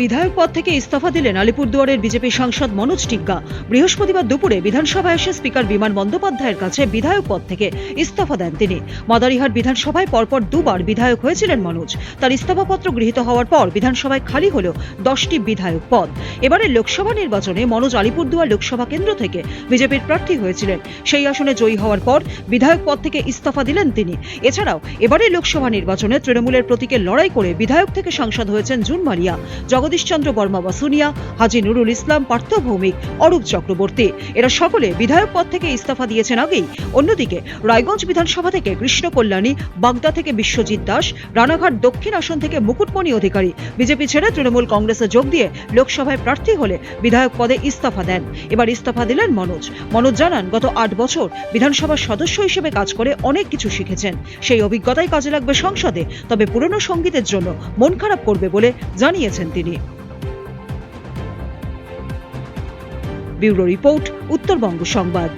বিধায়ক পদ থেকে ইস্তফা দিলেন আলিপুরদুয়ারের বিজেপি সাংসদ মনোজ টিগ্গা বৃহস্পতিবার দুপুরে বিধানসভায় এসে স্পিকার বিমান বন্দ্যোপাধ্যায়ের কাছে বিধায়ক পদ থেকে ইস্তফা দেন তিনি। মাদারিহাট বিধানসভায় পরপর দুবার বিধায়ক হয়েছিলেন মনোজ। তার ইস্তফাপত্র গৃহীত হওয়ার পর বিধানসভায় খালি হল দশটি বিধায়ক পদ। এবারে লোকসভা নির্বাচনে মনোজ আলিপুরদুয়ার লোকসভা কেন্দ্র থেকে বিজেপির প্রার্থী হয়েছিলেন। সেই আসনে জয়ী হওয়ার পর বিধায়ক পদ থেকে ইস্তফা দিলেন তিনি। এছাড়াও এবারের লোকসভা নির্বাচনে তৃণমূলের প্রতীকে লড়াই করে বিধায়ক থেকে সাংসদ হয়েছেন জুন মারিয়া জগদীশচন্দ্র বর্মা বাসুনিয়া হাজি নুরুল ইসলাম পার্থ ভৌমিক অরূপ চক্রবর্তী। এরা সকলে বিধায়ক পদ থেকে ইস্তফা দিয়েছেন আগেই। অন্যদিকে, রায়গঞ্জ বিধানসভা থেকে কৃষ্ণ কল্যাণী বাগদা থেকে বিশ্বজিৎ দাস, রানাঘাট দক্ষিণ আসন থেকে মুকুটমণি অধিকারী। বিজেপি ছেড়ে তৃণমূল কংগ্রেসে যোগ দিয়ে লোকসভায় প্রার্থী হলে বিধায়ক পদে ইস্তফা দেন। এবার ইস্তফা দিলেন মনোজ। মনোজ জানান, গত আট বছর বিধানসভার সদস্য হিসেবে কাজ করে অনেক কিছু শিখেছেন। সেই অভিজ্ঞতাই কাজে লাগবে সংসদে, তবে পুরনো সঙ্গীতের জন্য মন খারাপ করবে বলে জানিয়েছেন তিনি। ব্যুরো রিপোর্ট উত্তরবঙ্গ সংবাদ।